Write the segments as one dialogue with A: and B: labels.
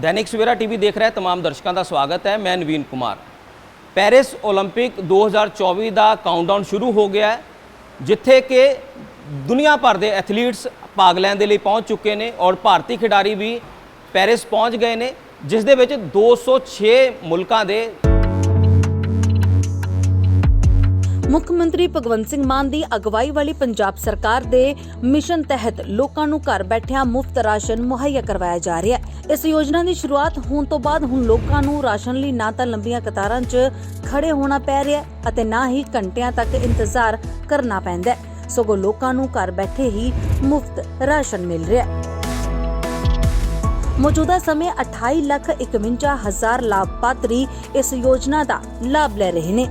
A: ਦੈਨਿਕ Savera TV ਦੇਖ ਰਹੇ तमाम ਦਰਸ਼ਕਾਂ ਦਾ ਸਵਾਗਤ ਹੈ ਮੈਂ ਨਵੀਨ ਕੁਮਾਰ ਪੈਰਿਸ 올림픽 2024 ਦਾ ਕਾਊਂਟਡਾਊਨ ਸ਼ੁਰੂ ਹੋ ਗਿਆ ਹੈ ਜਿੱਥੇ ਕਿ ਦੁਨੀਆ ਭਰ ਦੇ ਐਥਲੀਟਸ ਭਾਗ ਲੈਣ ਦੇ ਲਈ ਪਹੁੰਚ ਚੁੱਕੇ ਨੇ ਔਰ ਭਾਰਤੀ ਖਿਡਾਰੀ ਵੀ ਪੈਰਿਸ ਪਹੁੰਚ ਗਏ ਨੇ ਜਿਸ ਦੇ ਵਿੱਚ 206 ਮੁਲਕਾਂ ਦੇ
B: ਮੁੱਖ ਮੰਤਰੀ ਭਗਵੰਤ ਸਿੰਘ ਮਾਨ ਦੀ ਅਗਵਾਈ ਵਾਲੀ ਪੰਜਾਬ ਸਰਕਾਰ ਦੇ ਮਿਸ਼ਨ ਤਹਿਤ ਲੋਕਾਂ ਨੂੰ ਘਰ ਬੈਠਿਆਂ ਮੁਫਤ ਰਾਸ਼ਨ ਮੁਹੱਈਆ ਕਰਵਾਇਆ ਜਾ ਰਿਹਾ ਹੈ। ਇਸ ਯੋਜਨਾ ਦੀ ਸ਼ੁਰੂਆਤ ਹੋਣ ਤੋਂ ਬਾਅਦ ਹੁਣ ਲੋਕਾਂ ਨੂੰ ਰਾਸ਼ਨ ਲਈ ਨਾ ਤਾਂ ਲੰਬੀਆਂ ਕਤਾਰਾਂ 'ਚ ਖੜੇ ਹੋਣਾ ਪੈ ਰਿਹਾ ਅਤੇ ਨਾ ਹੀ ਘੰਟਿਆਂ ਤੱਕ ਇੰਤਜ਼ਾਰ ਕਰਨਾ ਪੈਂਦਾ ਸਗੋਂ ਲੋਕਾਂ ਨੂੰ ਘਰ ਬੈਠੇ ਹੀ ਮੁਫਤ ਰਾਸ਼ਨ ਮਿਲ ਰਿਹਾ ਹੈ। ਮੌਜੂਦਾ ਸਮੇਂ 28 ਲੱਖ 51 ਹਜ਼ਾਰ ਲਾਭਪਾਤਰੀ ਇਸ ਯੋਜਨਾ ਦਾ ਲਾਭ ਲੈ ਰਹੇ ਨੇ।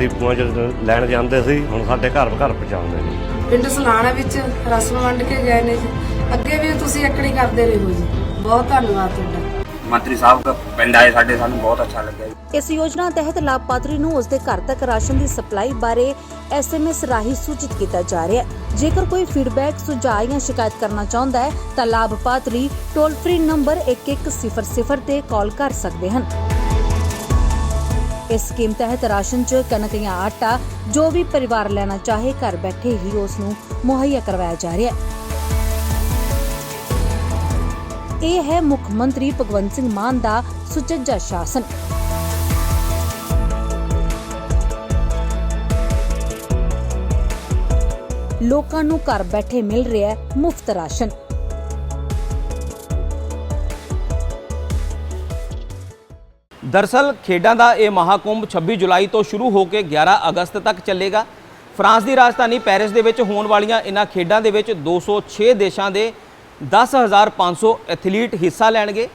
C: ਡਿਪੂਆਂ 'ਚ ਲੈਣ ਜਾਂਦੇ ਸੀ ਹੁਣ ਸਾਡੇ ਘਰ ਘਰ ਪਹੁੰਚਾਉਂਦੇ ਨੇ।
D: ਪਿੰਡ ਸਲਾਣਾ ਵਿੱਚ ਰਸਮ ਵੰਡ ਕੇ ਗਏ ਨੇ ਜੀ। ਅੱਗੇ ਵੀ ਤੁਸੀਂ ਇਕੜੀ ਕਰਦੇ ਰਹੋ ਜੀ। ਬਹੁਤ ਧੰਨਵਾਦ ਤੁਹਾਡਾ।
E: ਮੰਤਰੀ ਸਾਹਿਬ ਦਾ ਪਿੰਡ ਆਏ ਸਾਡੇ ਸਾਨੂੰ ਬਹੁਤ ਅੱਛਾ ਲੱਗਿਆ ਜੀ।
B: ਇਸ ਯੋਜਨਾ ਤਹਿਤ ਲਾਭਪਾਤਰੀ ਨੂੰ ਉਸਦੇ ਘਰ ਤੱਕ ਰਾਸ਼ਨ ਦੀ ਸਪਲਾਈ ਬਾਰੇ ਐਸਐਮਐਸ ਰਾਹੀਂ ਸੂਚਿਤ ਕੀਤਾ ਜਾ ਰਿਹਾ ਹੈ। ਜੇਕਰ ਕੋਈ ਫੀਡਬੈਕ ਸੁਝਾਅ ਜਾਂ ਸ਼ਿਕਾਇਤ ਕਰਨਾ ਚਾਹੁੰਦਾ ਹੈ ਤਾਂ ਲਾਭਪਾਤਰੀ ਟੋਲ ਫ੍ਰੀ ਨੰਬਰ 1100 ਤੇ ਕਾਲ ਕਰ ਸਕਦੇ ਹਨ। ਇਸ ਸਕੀਮ ਤਹਿਤ ਰਾਸ਼ਨ 'ਚ ਕਣਕ ਜਾਂ ਆਟਾ ਜੋ ਵੀ ਪਰਿਵਾਰ ਲੈਣਾ ਚਾਹੇ ਘਰ ਬੈਠੇ ਹੀ ਉਸ ਨੂੰ ਮੁਹੱਈਆ ਕਰਵਾਇਆ ਜਾ ਰਿਹਾ ਹੈ। ਇਹ ਹੈ ਮੁੱਖ ਮੰਤਰੀ ਭਗਵੰਤ ਸਿੰਘ ਮਾਨ ਦਾ ਸੁਚੱਜਾ ਸ਼ਾਸਨ। ਲੋਕਾਂ ਨੂੰ ਘਰ ਬੈਠੇ ਮਿਲ ਰਿਹਾ ਮੁਫਤ ਰਾਸ਼ਨ।
A: ਦਰਸਲ ਖੇਡਾਂ ਦਾ ਇਹ ਮਹਾਕੁੰਭ 26 ਜੁਲਾਈ ਤੋਂ ਸ਼ੁਰੂ ਹੋ ਕੇ 11 ਅਗਸਤ ਤੱਕ ਚੱਲੇਗਾ ਫਰਾਂਸ ਦੀ ਰਾਜਧਾਨੀ ਪੈਰਿਸ ਦੇ ਵਿੱਚ ਹੋਣ ਵਾਲੀਆਂ ਇਹਨਾਂ ਖੇਡਾਂ ਦੇ ਵਿੱਚ 206 ਦੇਸ਼ਾਂ ਦੇ 10500 ਐਥਲੀਟ ਹਿੱਸਾ ਲੈਣਗੇ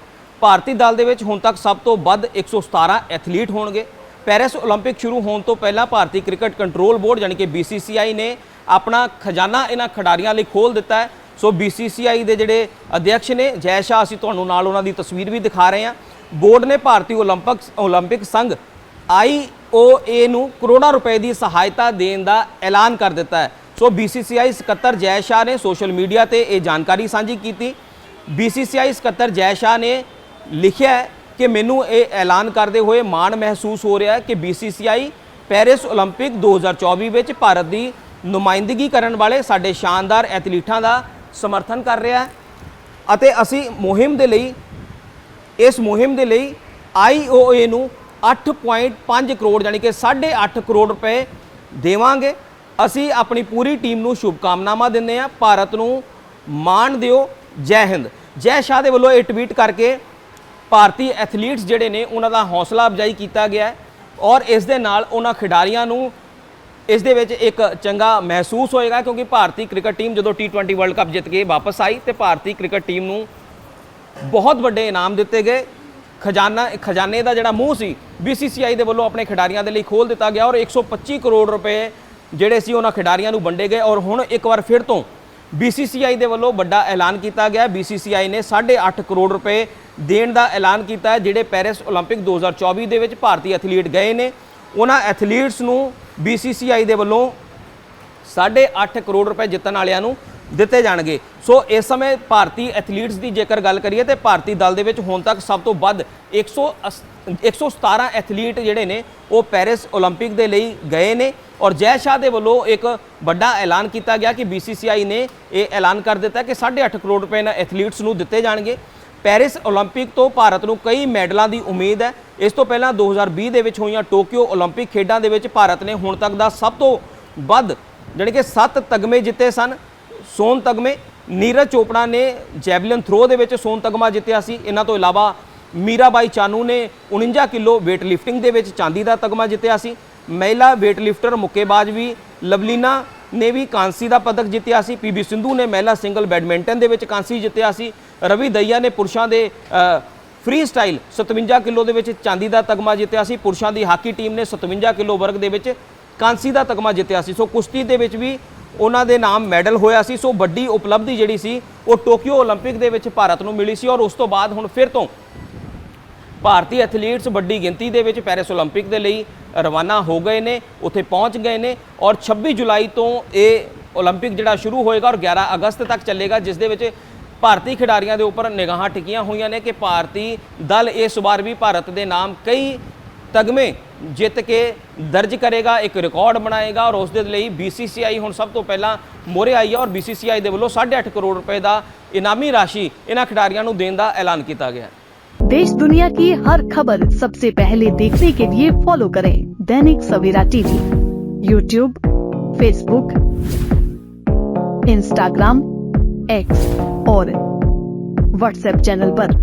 A: ਭਾਰਤੀ ਦਲ ਦੇ ਵਿੱਚ ਹੁਣ ਤੱਕ ਸਭ ਤੋਂ ਵੱਧ 117 ਐਥਲੀਟ ਹੋਣਗੇ ਪੈਰਿਸ 올림픽 ਸ਼ੁਰੂ ਹੋਣ ਤੋਂ ਪਹਿਲਾਂ ਭਾਰਤੀ ਕ੍ਰਿਕਟ ਕੰਟਰੋਲ ਬੋਰਡ ਯਾਨੀ ਕਿ BCCI ਨੇ ਆਪਣਾ ਖਜ਼ਾਨਾ ਇਹਨਾਂ ਖਿਡਾਰੀਆਂ ਲਈ ਖੋਲ ਦਿੱਤਾ ਹੈ ਸੋ BCCI ਦੇ ਜਿਹੜੇ ਅਧਿਅਕਸ਼ ਨੇ ਜੈ ਸ਼ਾਹ ਅਸੀਂ ਤੁਹਾਨੂੰ ਨਾਲ ਉਹਨਾਂ ਦੀ ਤਸਵੀਰ ਵੀ ਦਿਖਾ ਰਹੇ ਹਾਂ ਬੋਰਡ ਨੇ ਭਾਰਤੀ 올림픽 올림픽 ਸੰਘ IOA ਨੂੰ ਕਰੋੜਾਂ ਰੁਪਏ ਦੀ ਸਹਾਇਤਾ ਦੇਣ ਦਾ ਐਲਾਨ ਕਰ ਦਿੱਤਾ ਹੈ ਸੋ BCCI ਸਕੱਤਰ ਜੈ ਸ਼ਾਹ ਨੇ ਸੋਸ਼ਲ ਮੀਡੀਆ ਤੇ ਇਹ ਜਾਣਕਾਰੀ ਸਾਂਝੀ ਕੀਤੀ BCCI ਸਕੱਤਰ ਜੈ ਸ਼ਾਹ ਨੇ ਲਿਖਿਆ ਹੈ ਕਿ ਮੈਨੂੰ ਇਹ ਐਲਾਨ ਕਰਦੇ ਹੋਏ ਮਾਣ ਮਹਿਸੂਸ ਹੋ ਰਿਹਾ ਹੈ ਕਿ BCCI ਪੈਰਿਸ 올림픽 2024 ਵਿੱਚ ਭਾਰਤ ਦੀ ਨੁਮਾਇੰਦਗੀ ਕਰਨ ਵਾਲੇ ਸਾਡੇ ਸ਼ਾਨਦਾਰ ਐਥਲੀਟਾਂ ਦਾ ਸਮਰਥਨ ਕਰ ਰਿਹਾ ਹੈ ਅਤੇ ਅਸੀਂ ਮੁਹਿੰਮ ਦੇ ਲਈ ਇਸ ਮੁਹਿੰਮ ਦੇ ਲਈ IOA ਨੂੰ 8.5 ਕਰੋੜ ਯਾਨੀ ਕਿ 8.5 ਕਰੋੜ ਰੁਪਏ ਦੇਵਾਂਗੇ। ਅਸੀਂ ਆਪਣੀ ਪੂਰੀ ਟੀਮ ਨੂੰ ਸ਼ੁਭਕਾਮਨਾਵਾਂ ਦਿੰਦੇ ਹਾਂ। ਭਾਰਤ ਨੂੰ ਮਾਣ ਦਿਓ। ਜੈ ਹਿੰਦ। ਜੈ ਸ਼ਾਹ ਦੇ ਵੱਲੋਂ ਇਹ ਟਵੀਟ ਕਰਕੇ ਭਾਰਤੀ ਐਥਲੀਟਸ ਜਿਹੜੇ ਨੇ, ਉਹਨਾਂ ਦਾ ਹੌਸਲਾ ਅਫਜ਼ਾਈ ਕੀਤਾ ਗਿਆ ਔਰ ਇਸ ਦੇ ਨਾਲ ਉਹਨਾਂ ਖਿਡਾਰੀਆਂ ਨੂੰ ਇਸ ਦੇ ਵਿੱਚ ਇੱਕ ਚੰਗਾ ਮਹਿਸੂਸ ਹੋਏਗਾ ਕਿਉਂਕਿ ਭਾਰਤੀ ਕ੍ਰਿਕਟ ਟੀਮ ਜਦੋਂ T20 ਵਰਲਡ ਕੱਪ ਜਿੱਤ ਕੇ ਵਾਪਸ ਆਈ ਤੇ ਭਾਰਤੀ ਕ੍ਰਿਕਟ ਟੀਮ ਨੂੰ ਬਹੁਤ ਵੱਡੇ ਇਨਾਮ ਦਿੱਤੇ ਗਏ ਖਜ਼ਾਨਾ ਖਜ਼ਾਨੇ ਦਾ ਜਿਹੜਾ ਮੂੰਹ ਸੀ BCCI ਦੇ ਵੱਲੋਂ ਆਪਣੇ ਖਿਡਾਰੀਆਂ ਦੇ ਲਈ ਖੋਲ ਦਿੱਤਾ ਗਿਆ ਔਰ 125 ਕਰੋੜ ਰੁਪਏ ਜਿਹੜੇ ਸੀ ਉਹਨਾਂ ਖਿਡਾਰੀਆਂ ਨੂੰ ਵੰਡੇ ਗਏ ਔਰ ਹੁਣ ਇੱਕ ਵਾਰ ਫਿਰ ਤੋਂ BCCI ਦੇ ਵੱਲੋਂ ਵੱਡਾ ਐਲਾਨ ਕੀਤਾ ਗਿਆ BCCI ਨੇ 8.5 ਕਰੋੜ ਰੁਪਏ ਦੇਣ ਦਾ ਐਲਾਨ ਕੀਤਾ ਹੈ ਜਿਹੜੇ ਪੈਰਿਸ 올림픽 2024 ਦੇ ਵਿੱਚ ਭਾਰਤੀ ਐਥਲੀਟ ਗਏ ਨੇ ਉਹਨਾਂ ਐਥਲੀਟਸ ਨੂੰ BCCI ਦੇ ਵੱਲੋਂ 8.5 ਕਰੋੜ ਰੁਪਏ ਜਿੱਤਣ ਵਾਲਿਆਂ ਨੂੰ ਦਿੱਤੇ ਜਾਣਗੇ ਸੋ ਇਸ ਸਮੇਂ ਭਾਰਤੀ ਐਥਲੀਟਸ ਦੀ ਜੇਕਰ ਗੱਲ ਕਰੀਏ ਤੇ ਭਾਰਤੀ ਦਲ ਦੇ ਵਿੱਚ ਹੁਣ ਤੱਕ ਸਭ ਤੋਂ ਵੱਧ 100 117 ਐਥਲੀਟ ਜਿਹੜੇ ਨੇ ਉਹ ਪੈਰਿਸ 올림픽 ਦੇ ਲਈ ਗਏ ਨੇ ਔਰ ਜੈ ਸ਼ਾਹ ਦੇ ਵੱਲੋਂ ਇੱਕ ਵੱਡਾ ਐਲਾਨ ਕੀਤਾ ਗਿਆ ਕਿ BCCI ਨੇ ਇਹ ਐਲਾਨ ਕਰ ਦਿੱਤਾ ਕਿ 8.5 ਕਰੋੜ ਰੁਪਏ ਇਹਨਾਂ ਐਥਲੀਟਸ ਨੂੰ ਦਿੱਤੇ ਜਾਣਗੇ ਪੈਰਿਸ 올림픽 ਤੋਂ ਭਾਰਤ ਨੂੰ ਕਈ ਮੈਡਲਾਂ ਦੀ ਉਮੀਦ ਹੈ ਇਸ ਤੋਂ ਪਹਿਲਾਂ 2020 ਦੇ ਵਿੱਚ ਹੋਈਆਂ ਟੋਕੀਓ 올림픽 ਖੇਡਾਂ ਦੇ ਵਿੱਚ ਭਾਰਤ ਨੇ ਹੁਣ ਤੱਕ ਦਾ ਸਭ ਤੋਂ ਵੱਧ ਜਾਣੀ ਕਿ 7 ਤਗਮੇ ਜਿੱਤੇ ਸਨ ਸੋਨ ਤਗਮੇ ਨੀਰਜ ਚੋਪੜਾ ਨੇ ਜੈਵਲਿਨ ਥਰੋ ਦੇ ਵਿੱਚ ਸੋਨ ਤਗਮਾ ਜਿੱਤਿਆ ਸੀ। ਇਹਨਾਂ ਤੋਂ ਇਲਾਵਾ ਮੀਰਾਬਾਈ ਚਾਨੂ ਨੇ 49 ਕਿਲੋ weight lifting ਦੇ ਵਿੱਚ ਚਾਂਦੀ ਦਾ ਤਗਮਾ ਜਿੱਤਿਆ ਸੀ। ਮਹਿਲਾ weight lifter ਮੁੱਕੇਬਾਜ਼ ਵੀ ਲਵਲੀਨਾ ਨੇ ਵੀ ਕਾਂਸੀ ਦਾ ਪਦਕ ਜਿੱਤਿਆ ਸੀ। ਪੀਬੀ ਸਿੰਧੂ ਨੇ ਮਹਿਲਾ ਸਿੰਗਲ ਬੈਡਮਿੰਟਨ ਦੇ ਵਿੱਚ ਕਾਂਸੀ ਜਿੱਤਿਆ ਸੀ। ਰਵੀ ਦਈਆ ਨੇ ਪੁਰਸ਼ਾਂ ਦੇ ਫ੍ਰੀ ਸਟਾਈਲ 57 ਕਿਲੋ ਦੇ ਵਿੱਚ ਚਾਂਦੀ ਦਾ ਤਗਮਾ ਜਿੱਤਿਆ ਸੀ। ਪੁਰਸ਼ਾਂ ਦੀ ਹਾਕੀ ਟੀਮ ਨੇ 57 ਕਿਲੋ ਵਰਗ ਦੇ ਵਿੱਚ ਕਾਂਸੀ ਦਾ ਤਗਮਾ ਜਿੱਤਿਆ ਸੀ। ਸੋ ਕੁਸ਼ਤੀ ਦੇ ਵਿੱਚ ਵੀ ਉਹਨਾਂ ਦੇ ਨਾਮ ਮੈਡਲ ਹੋਇਆ ਸੀ ਸੋ ਵੱਡੀ ਉਪਲਬਧੀ ਜਿਹੜੀ ਸੀ ਉਹ ਟੋਕੀਓ 올림픽 ਦੇ ਵਿੱਚ ਭਾਰਤ ਨੂੰ ਮਿਲੀ ਸੀ ਔਰ ਉਸ ਤੋਂ ਬਾਅਦ ਹੁਣ ਫਿਰ ਤੋਂ ਭਾਰਤੀ ਐਥਲੀਟਸ ਵੱਡੀ ਗਿਣਤੀ ਦੇ ਵਿੱਚ ਪੈਰਿਸ 올림픽 ਦੇ ਲਈ ਰਵਾਨਾ ਹੋ ਗਏ ਨੇ ਉੱਥੇ ਪਹੁੰਚ ਗਏ ਨੇ ਔਰ 26 ਜੁਲਾਈ ਤੋਂ ਇਹ 올림픽 ਜਿਹੜਾ ਸ਼ੁਰੂ ਹੋਏਗਾ ਔਰ 11 ਅਗਸਤ ਤੱਕ ਚੱਲੇਗਾ ਜਿਸ ਦੇ ਵਿੱਚ ਭਾਰਤੀ ਖਿਡਾਰੀਆਂ ਦੇ ਉੱਪਰ ਨਿਗਾਹਾਂ ਟਿਕੀਆਂ ਹੋਈਆਂ ਨੇ ਕਿ ਭਾਰਤੀ ਦਲ ਇਸ ਵਾਰ ਵੀ ਭਾਰਤ ਦੇ ਨਾਮ ਕਈ ਤਗਮੇ ਜਿੱਤ ਕੇ ਦਰਜ ਕਰੇਗਾ ਇੱਕ ਰਿਕਾਰਡ ਬਣਾਏਗਾ ਔਰ ਉਸ ਦੇ ਲਈ BCCI ਹੁਣ ਸਭ ਤੋਂ ਪਹਿਲਾਂ ਮੋਰੇ ਆਈ ਹੈ ਔਰ BCCI ਦੇ ਵੱਲੋਂ 8.5 ਕਰੋੜ ਰੁਪਏ ਦਾ ਇਨਾਮੀ ਰਾਸ਼ੀ ਇਹਨਾਂ ਖਿਡਾਰੀਆਂ ਨੂੰ ਦੇਣ ਦਾ ਐਲਾਨ ਕੀਤਾ ਗਿਆ ਹੈ
F: देश दुनिया की हर खबर सबसे पहले देखने के लिए फॉलो करें Dainik Savera TV YouTube Facebook Instagram X और व्हाट्सएप चैनल पर।